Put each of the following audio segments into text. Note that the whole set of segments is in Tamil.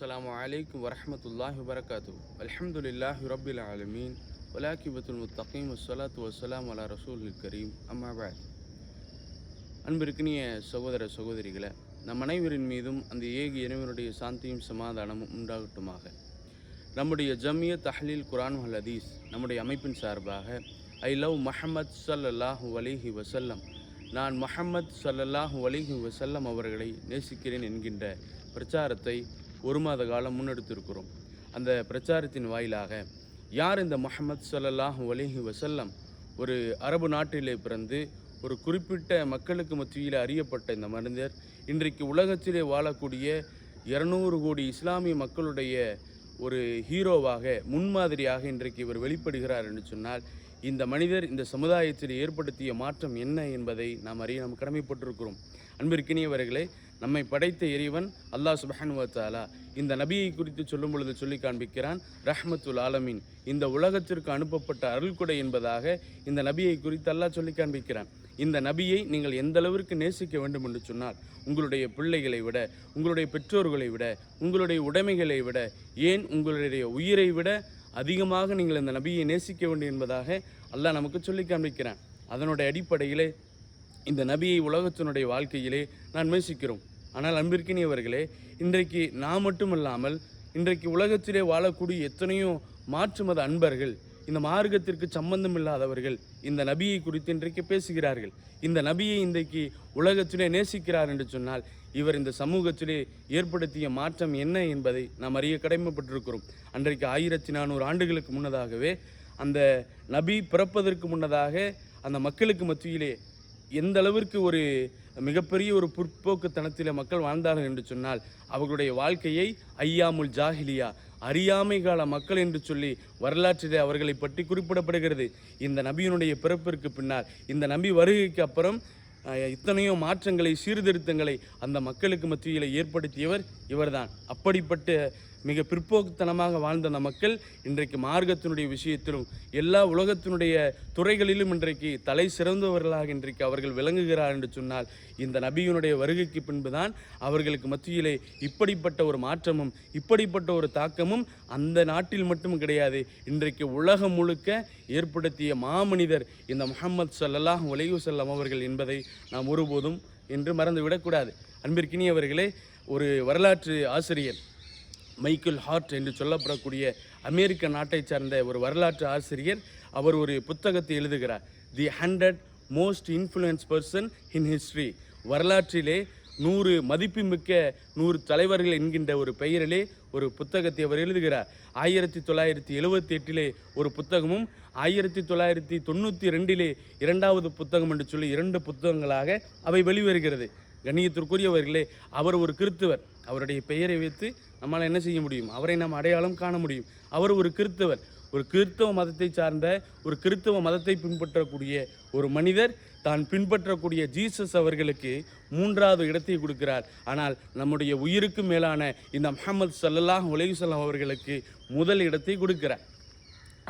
அஸ்லாம் வலைக்கம் வரமத்துல்லாஹி வரகாத்து அலமதுல்லாஹி ரபில் ஆலமீன் வலாக்கிபத்துல் முத்தகீம் வசலாத்து வசலாம் அலா ரசூல் கரீம் அம்மாபாத் அன்பிற்கினிய சகோதர சகோதரிகளை நம் அனைவரின் மீதும் அந்த ஏக இறைவனுடைய சாந்தியும் சமாதானமும் உண்டாகட்டுமாக. நம்முடைய ஜம்மிய தஹ்லீல் குரான் ஹலதீஸ் நம்முடைய அமைப்பின் சார்பாக ஐ லவ் மஹமத் சல்லாஹூ அலிஹி வசல்லம் நான் மஹம்மத் சல்லல்லாஹ் வலிஹி வசல்லம் அவர்களை நேசிக்கிறேன் என்கின்ற பிரச்சாரத்தை ஒரு மாத காலம் முன்னெடுத்திருக்கிறோம். அந்த பிரச்சாரத்தின் வாயிலாக யார் இந்த முகமது சல்லாஹ் அலைஹி வசல்லம் ஒரு அரபு நாட்டிலே பிறந்து ஒரு குறிப்பிட்ட மக்களுக்கு மத்தியில் அறியப்பட்ட இந்த மனிதர் இன்றைக்கு உலகத்திலே வாழக்கூடிய இரநூறு கோடி இஸ்லாமிய மக்களுடைய ஒரு ஹீரோவாக முன்மாதிரியாக இன்றைக்கு இவர் வெளிப்படுகிறார் என்று சொன்னால் இந்த மனிதர் இந்த சமுதாயத்தில் ஏற்படுத்திய மாற்றம் என்ன என்பதை நாம் அறிய நாம் கடமைப்பட்டிருக்கிறோம். அன்பிற்கினியவர்களே நம்மை படைத்த இறைவன் அல்லாஹ் சுபஹான் வத்தாலா இந்த நபியை குறித்து சொல்லும் பொழுது சொல்லி காண்பிக்கிறான் ரஹ்மத்துல் ஆலமீன். இந்த உலகத்திற்கு அனுப்பப்பட்ட அருள்கொடை என்பதாக இந்த நபியை குறித்து அல்லாஹ் சொல்லி காண்பிக்கிறான். இந்த நபியை நீங்கள் எந்த அளவிற்கு நேசிக்க வேண்டும் என்று சொன்னால் உங்களுடைய பிள்ளைகளை விட உங்களுடைய பெற்றோர்களை விட உங்களுடைய உடைமைகளை விட ஏன் உங்களுடைய உயிரை விட அதிகமாக நீங்கள் இந்த நபியை நேசிக்க வேண்டும் என்பதாக அல்லாஹ் நமக்கு சொல்லி காண்பிக்கிறான். அதனுடைய அடிப்படையிலே இந்த நபியை உலகத்தினுடைய வாழ்க்கையிலே நான் நேசிக்கிறோம். ஆனால் அன்பிற்கினியவர்களே இன்றைக்கு நான் மட்டுமல்லாமல் இன்றைக்கு உலகத்திலே வாழக்கூடிய எத்தனையோ மாற்று மத அன்பர்கள் இந்த மார்க்கத்திற்கு சம்பந்தம் இல்லாதவர்கள் இந்த நபியை குறித்து இன்றைக்கு பேசுகிறார்கள். இந்த நபியை இன்றைக்கு உலகத்திலே நேசிக்கிறார் என்று சொன்னால் இவர் இந்த சமூகத்திலே ஏற்படுத்திய மாற்றம் என்ன என்பதை நாம் அறிய கடமைப்பட்டிருக்கிறோம். அன்றைக்கு ஆயிரத்தி நானூறு ஆண்டுகளுக்கு முன்னதாகவே அந்த நபி பிறப்பதற்கு முன்னதாக அந்த மக்களுக்கு மத்தியிலே எந்த அளவிற்கு ஒரு மிகப்பெரிய ஒரு புற்போக்குத்தனத்தில் மக்கள் வாழ்ந்தார்கள் என்று சொன்னால் அவர்களுடைய வாழ்க்கையை ஐயாமுல் ஜாஹிலியா அறியாமை கால மக்கள் என்று சொல்லி வரலாற்றிலே அவர்களை பற்றி குறிப்பிடப்படுகிறது. இந்த நபியினுடைய பிறப்பிற்கு பின்னால் இந்த நபி வருகைக்கு அப்புறம் இத்தனையோ மாற்றங்களை சீர்திருத்தங்களை அந்த மக்களுக்கு மத்தியில் ஏற்படுத்தியவர் இவர்தான். அப்படிப்பட்ட மிக பிற்போக்குத்தனமாக வாழ்ந்த அந்த மக்கள் இன்றைக்கு மார்க்கத்தினுடைய விஷயத்திலும் எல்லா உலகத்தினுடைய துறைகளிலும் இன்றைக்கு தலை சிறந்தவர்களாக இன்றைக்கு அவர்கள் விளங்குகிறார் என்று சொன்னால் இந்த நபியினுடைய வருகைக்கு பின்புதான் அவர்களுக்கு மத்தியிலே இப்படிப்பட்ட ஒரு மாற்றமும் இப்படிப்பட்ட ஒரு தாக்கமும் அந்த நாட்டில் மட்டும் கிடையாது இன்றைக்கு உலகம் முழுக்க ஏற்படுத்திய மாமனிதர் இந்த முகமது சல்லாஹ் உலையு செல்லம் அவர்கள் என்பதை நாம் ஒருபோதும் என்று மறந்துவிடக்கூடாது. அன்பிற்கினியவர்களே ஒரு வரலாற்று ஆசிரியர் மைக்கேல் ஹார்ட் என்று சொல்லப்படக்கூடிய அமெரிக்க நாட்டைச் சார்ந்த ஒரு வரலாற்று ஆசிரியர் அவர் ஒரு புத்தகத்தை எழுதுகிறார். The hundred most influence person in history வரலாற்றிலே நூறு மதிப்புமிக்க நூறு தலைவர்கள் என்கின்ற ஒரு பெயரிலே ஒரு புத்தகத்தை அவர் எழுதுகிறார். ஆயிரத்தி தொள்ளாயிரத்தி எழுபத்தி எட்டிலே ஒரு புத்தகமும் ஆயிரத்தி தொள்ளாயிரத்தி தொண்ணூற்றி ரெண்டிலே இரண்டாவது புத்தகம் என்று சொல்லி இரண்டு புத்தகங்களாக அவை வெளிவருகிறது. கண்ணியத்திற்குரியவர்களே அவர் ஒரு கிறித்துவர். அவருடைய பெயரை வைத்து நம்மால் என்ன செய்ய முடியும்? அவரை நாம் அடையாளம் காண முடியும். அவர் ஒரு கிறித்தவர். ஒரு கிறித்தவ மதத்தை சார்ந்த ஒரு கிறித்தவ மதத்தை பின்பற்றக்கூடிய ஒரு மனிதர் தான் பின்பற்றக்கூடிய ஜீசஸ் அவர்களுக்கு மூன்றாவது இடத்தை கொடுக்கிறார். ஆனால் நம்முடைய உயிருக்கு மேலான இந்த மஹமது சல்லல்லாஹ் அலைஹி வஸல்லம் அவர்களுக்கு முதல் இடத்தை கொடுக்கிறார்.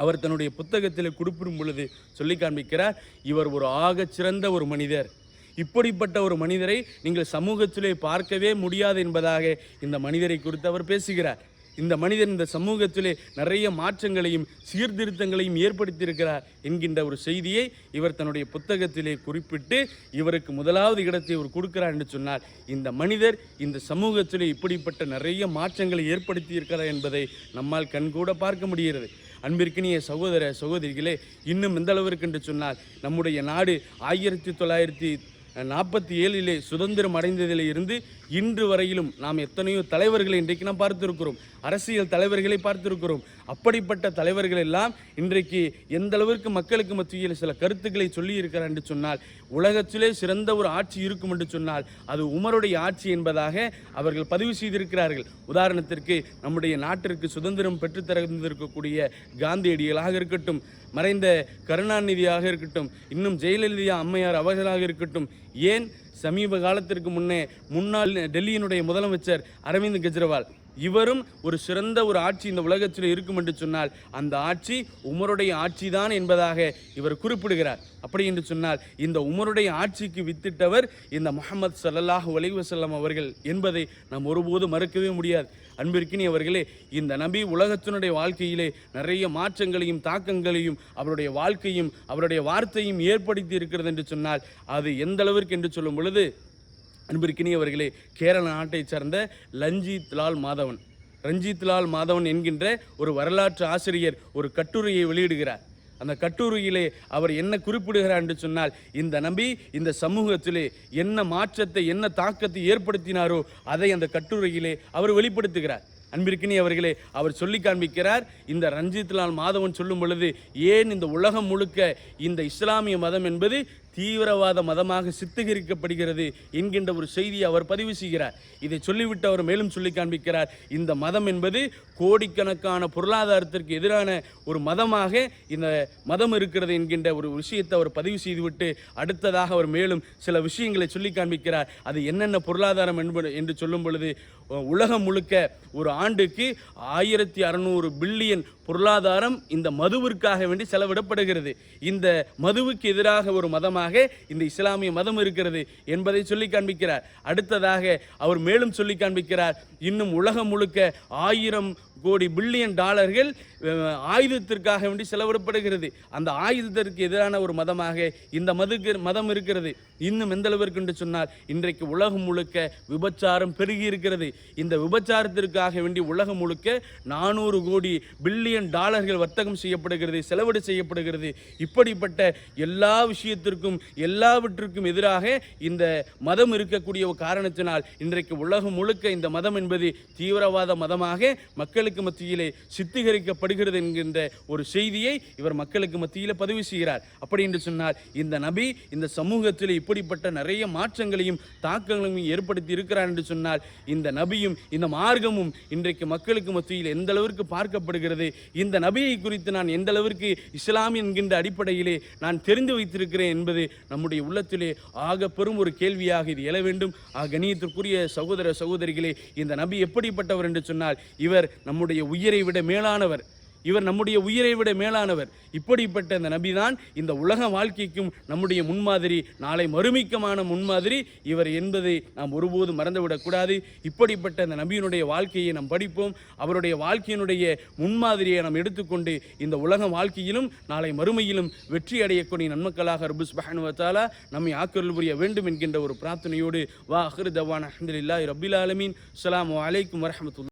அவர் தன்னுடைய புத்தகத்தில் குறிப்பிடும் பொழுது சொல்லி காண்பிக்கிறார் இவர் ஒரு ஆகச்சிறந்த ஒரு மனிதர். இப்படிப்பட்ட ஒரு மனிதரை நீங்கள் சமூகத்திலே பார்க்கவே முடியாது என்பதாக இந்த மனிதரை குறித்து அவர் பேசுகிறார். இந்த மனிதன் இந்த சமூகத்திலே நிறைய மாற்றங்களையும் சீர்திருத்தங்களையும் ஏற்படுத்தியிருக்கிறார் என்கின்ற ஒரு செய்தியை இவர் தன்னுடைய புத்தகத்திலே குறிப்பிட்டு இவருக்கு முதலாவது இடத்தை இவர் கொடுக்கிறார் என்று சொன்னார் இந்த மனிதர் இந்த சமூகத்திலே இப்படிப்பட்ட நிறைய மாற்றங்களை ஏற்படுத்தி இருக்கிறார் என்பதை நம்மால் கண்கூட பார்க்க முடிகிறது. அன்பிற்கினிய சகோதர சகோதரிகளே இன்னும் எந்த அளவிற்கு என்று சொன்னால் நம்முடைய நாடு ஆயிரத்தி தொள்ளாயிரத்தி நாற்பத்தி ஏழிலே சுதந்திரம் அடைந்ததிலே இருந்து இன்று வரையிலும் நாம் எத்தனையோ தலைவர்களை இன்றைக்கு நாம் பார்த்திருக்கிறோம். அரசியல் தலைவர்களை பார்த்திருக்கிறோம். அப்படிப்பட்ட தலைவர்கள் எல்லாம் இன்றைக்கு எந்த அளவிற்கு மக்களுக்கு மத்தியில் சில கருத்துக்களை சொல்லி இருக்கிறார் என்று சொன்னால் உலகத்திலே சிறந்த ஒரு ஆட்சி இருக்கும் என்று சொன்னால் அது உமருடைய ஆட்சி என்பதாக அவர்கள் பதிவு செய்திருக்கிறார்கள். உதாரணத்திற்கு நம்முடைய நாட்டிற்கு சுதந்திரம் பெற்றுத்தரந்திருக்கக்கூடிய காந்தியடிகளாக இருக்கட்டும் மறைந்த கருணாநிதியாக இருக்கட்டும் இன்னும் ஜெயலலிதா அம்மையார் அவர்களாக இருக்கட்டும் ஏன் சமீப காலத்திற்கு முன்னே முன்னாள் டெல்லியினுடைய முதலமைச்சர் அரவிந்த் கெஜ்ரிவால். இவரும் ஒரு சிறந்த ஒரு ஆட்சி இந்த உலகத்தில் இருக்கும் என்று சொன்னால் அந்த ஆட்சி உமருடைய ஆட்சிதான் என்பதாக இவர் குறிப்பிடுகிறார். அப்படி என்று சொன்னால் இந்த உமருடைய ஆட்சிக்கு வித்திட்டவர் இந்த முகமது ஸல்லல்லாஹு அலைஹி அவர்கள் என்பதை நாம் ஒருபோது மறுக்கவே முடியாது. அன்பிற்கினியவர்களே இந்த நபி உலகத்தினுடைய வாழ்க்கையிலே நிறைய மாற்றங்களையும் தாக்கங்களையும் அவருடைய வாழ்க்கையும் அவருடைய வார்த்தையும் ஏற்படுத்தி இருக்கிறது என்று சொன்னால் அது எந்த அளவிற்கு என்று சொல்லும் பொழுது அன்பிற்கினியவர்களே கேரள நாட்டைச் சார்ந்த லஞ்சித் லால் மாதவன். ரஞ்சித் லால் மாதவன் என்கின்ற ஒரு வரலாற்று ஆசிரியர் ஒரு கட்டுரையை வெளியிடுகிறார். அந்த கட்டுரையிலே அவர் என்ன குறிப்பிடுகிறார் என்று சொன்னால் இந்த நபி இந்த சமூகத்திலே என்ன மாற்றத்தை என்ன தாக்கத்தை ஏற்படுத்தினாரோ அதை அந்த கட்டுரையிலே அவர் வெளிப்படுத்துகிறார். அன்பிற்கினி அவர்களே அவர் சொல்லி காண்பிக்கிறார் இந்த ரஞ்சித் லால் மாதவன் சொல்லும் பொழுது ஏன் இந்த உலகம் முழுக்க இந்த இஸ்லாமிய மதம் என்பது தீவிரவாத மதமாக சித்தகரிக்கப்படுகிறது என்கின்ற ஒரு செய்தியை அவர் பதிவு செய்கிறார். இதை சொல்லிவிட்டு அவர் மேலும் சொல்லி காண்பிக்கிறார். இந்த மதம் என்பது கோடிக்கணக்கான பொருளாதாரத்திற்கு எதிரான ஒரு மதமாக இந்த மதம் இருக்கிறது என்கின்ற ஒரு விஷயத்தை அவர் பதிவு செய்துவிட்டு அடுத்ததாக அவர் மேலும் சில விஷயங்களை சொல்லி காண்பிக்கிறார். அது என்னென்ன பொருளாதாரம் என்பது என்று சொல்லும் பொழுது உலகம் முழுக்க ஒரு ஆண்டுக்கு ஆயிரத்தி அறநூறு பில்லியன் பொருளாதாரம் இந்த மதுவிற்காக வேண்டி செலவிடப்படுகிறது. இந்த மதுவுக்கு எதிராக ஒரு மதமாக இந்த இஸ்லாமிய மதம் இருக்கிறது என்பதை சொல்லி காண்பிக்கிறார். அடுத்ததாக அவர் மேலும் சொல்லி காண்பிக்கிறார். இன்னும் உலகம் முழுக்க ஆயிரம் கோடி பில்லியன் டாலர்கள் ஆயுதத்திற்காக வேண்டி செலவிடப்படுகிறது. அந்த ஆயுதத்திற்கு எதிரான ஒரு மதமாக இந்த மதுக்கு மதம் இருக்கிறது. இன்னும் எந்த அளவிற்கு என்று சொன்னால் இன்றைக்கு உலகம் முழுக்க விபச்சாரம் பெருகி இருக்கிறது. இந்த விபச்சாரத்திற்காக வேண்டி உலகம் முழுக்க நானூறு கோடி பில்லியன் டாலர்கள் வர்த்தகம் செய்யப்படுகிறது செலவிடு செய்யப்படுகிறது. இப்படிப்பட்ட எல்லா விஷயத்திற்கும் எல்லாவற்றிற்கும் எதிராக இந்த மதம் இருக்கக்கூடிய காரணத்தினால் இன்றைக்கு உலகம் முழுக்க இந்த மதம் என்பது தீவிரவாத மதமாக மக்களுக்கு மக்களுக்கு மத்தியிலே சித்தீகரிக்கப்படுகிறது என்கின்ற ஒரு செய்தியை இவர் மக்களுக்கு மத்தியில் பதிவு செய்கிறார். அப்படி என்று சொன்னால் இந்த நபி இந்த சமூகத்தில் இப்படிப்பட்ட நிறைய மாற்றங்களையும் தாக்கங்களையும் ஏற்படுத்தி இருக்கிறார் என்று சொன்னால் இந்த நபியும் இந்த மார்க்கமும் இன்றைக்கு மக்களுக்கு மத்தியில் எந்த அளவிற்கு பார்க்கப்படுகிறது? இந்த நபியை குறித்து நான் எந்த அளவிற்கு இஸ்லாம் என்கின்ற அடிப்படையிலே நான் தெரிந்து வைத்திருக்கிறேன் என்பது நம்முடைய உள்ளத்திலே ஆக பெரும் ஒரு கேள்வியாக இது எழ வேண்டும். ஆ கணியத்திற்குரிய சகோதர சகோதரிகளே இந்த நபி எப்படிப்பட்டவர் என்று சொன்னால் இவர் நம்ம நம்முடைய உயிரை விட மேலானவர். இவர் நம்முடைய உயிரை விட மேலானவர். இப்படிப்பட்ட இந்த நபிதான் இந்த உலக வாழ்க்கைக்கும் நம்முடைய முன்மாதிரி நாளை மறுமிக்கமான முன்மாதிரி இவர் என்பதை நாம் ஒருபோதும் மறந்துவிடக்கூடாது இப்படிப்பட்ட இந்த நபியினுடைய வாழ்க்கையை நாம் படிப்போம். அவருடைய வாழ்க்கையினுடைய முன்மாதிரியை நாம் எடுத்துக்கொண்டு இந்த உலக வாழ்க்கையிலும் நாளை மறுமையிலும் வெற்றி அடையக்கூடிய நன்மக்களாக ரபுஸ் பஹனுவத்தாலா நம்மை ஆக்கருள் புரிய வேண்டும் என்கின்ற ஒரு பிரார்த்தனையோடு வா அஹர் தவான் அஹமதுல்லாஹி ரபில் ஆலமீன். அலாம் வலைக்கம் வரஹமத்துல்லா